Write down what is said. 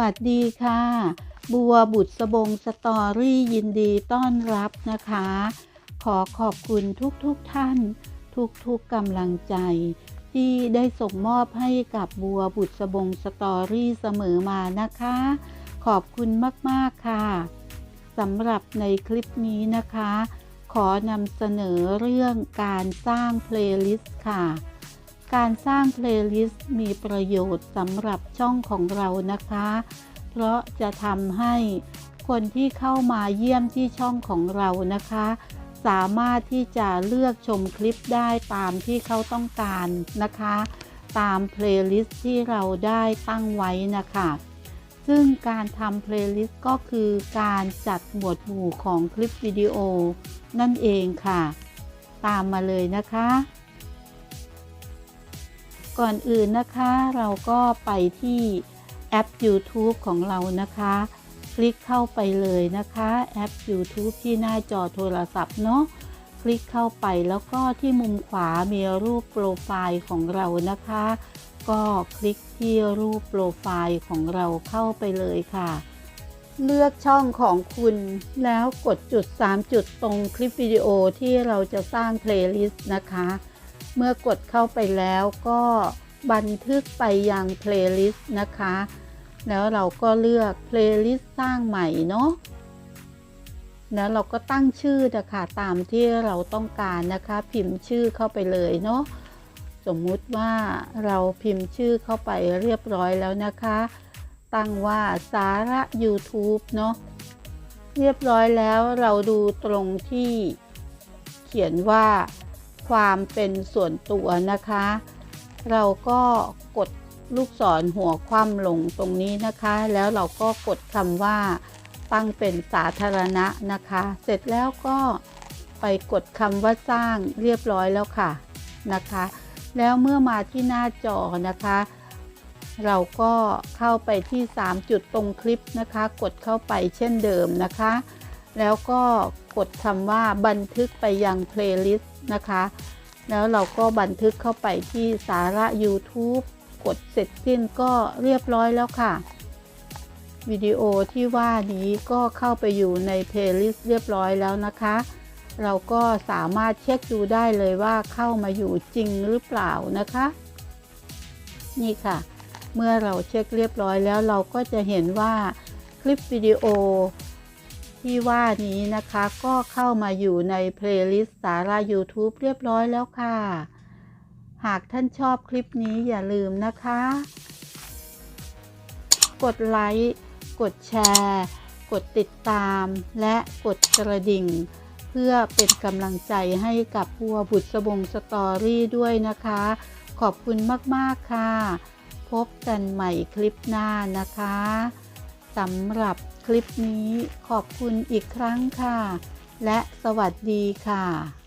วัสดีค่ะ บัวบุตรสบงสตอรี่ยินดีต้อนรับนะคะ ขอขอบคุณทุกๆทท่าน ทุกๆกำลังใจ ที่ได้ส่งมอบให้กับบัวบุตรสบงสตอรี่เสมอมานะคะ ขอบคุณมากๆค่ะสำหรับในคลิปนี้นะคะ ขอนำเสนอเรื่องการสร้างเพลย์ลิสต์ค่ะ การสร้างเพลย์ลิสต์มีประโยชน์สำหรับช่องของเรานะคะ เพราะจะทำให้คนที่เข้ามาเยี่ยมที่ช่องของเรานะคะ สามารถที่จะเลือกชมคลิปได้ตามที่เขาต้องการนะคะ ตามเพลย์ลิสต์ที่เราได้ตั้งไว้นะคะ ซึ่งการทำเพลย์ลิสต์ก็คือการจัดหมวดหมู่ของคลิปวิดีโอนั่นเองค่ะ ตามมาเลยนะคะ ก่อนอื่นนะคะเราก็ไปที่แอป YouTube ของเรานะคะ คลิกเข้าไปเลยนะคะแอป YouTube ที่หน้าจอโทรศัพท์เนาะคลิกเข้าไปแล้วก็ที่มุมขวามีรูปโปรไฟล์ของเรานะคะ ก็คลิกที่รูปโปรไฟล์ของเราเข้าไปเลยค่ะ เลือกช่องของคุณแล้วกดจุด 3 จุดตรงคลิปวิดีโอที่เราจะสร้างเพลย์ลิสต์นะคะ เมื่อกดเข้าไปแล้วก็บันทึกไปยังเพลย์ลิสต์นะคะ แล้วเราก็เลือกเพลย์ลิสต์สร้างใหม่เนาะแล้วเราก็ตั้งชื่อนะคะตามที่เราต้องการนะคะ พิมพ์ชื่อเข้าไปเลยเนาะสมมุติว่าเราพิมพ์ชื่อเข้าไปเรียบร้อยแล้วนะคะ ตั้งว่าสาระ YouTube เนาะเรียบร้อยแล้วเราดูตรงที่เขียนว่า ความเป็นส่วนตัวนะคะ เราก็กดลูกศรหัวคว่ำลงตรงนี้นะคะ แล้วเราก็กดคำว่าตั้งเป็นสาธารณะนะคะ เสร็จแล้วก็ไปกดคำว่าสร้างเรียบร้อยแล้วค่ะนะคะ แล้วเมื่อมาที่หน้าจอนะคะ เราก็เข้าไปที่ 3 จุดตรงคลิปนะคะ กดเข้าไปเช่นเดิมนะคะ แล้วก็ กดคำว่าบันทึกไปยังเพลย์ลิสต์นะคะ แล้วเราก็บันทึกเข้าไปที่สาระ YouTube กดเสร็จสิ้นก็เรียบร้อยแล้วค่ะ วิดีโอที่ว่านี้ก็เข้าไปอยู่ในเพลย์ลิสต์เรียบร้อยแล้วนะคะ เราก็สามารถเช็คดูได้เลยว่าเข้ามาอยู่จริงหรือเปล่านะคะ นี่ค่ะ เมื่อเราเช็คเรียบร้อยแล้วเราก็จะเห็นว่าคลิปวิดีโอ ที่ว่านี้นะคะก็เข้ามาอยู่ในเพลย์ลิสต์สาระ YouTube เรียบร้อยแล้วค่ะ หากท่านชอบคลิปนี้อย่าลืมนะคะ กดไลค์กดแชร์ กดติดตาม และกดกระดิ่ง เพื่อเป็นกำลังใจให้กับบัวบุตรสบงสตอรี่ด้วยนะคะ ขอบคุณมาก ๆ ค่ะ พบกันใหม่คลิปหน้านะคะ สำหรับคลิปนี้ขอบคุณอีกครั้งค่ะ และสวัสดีค่ะ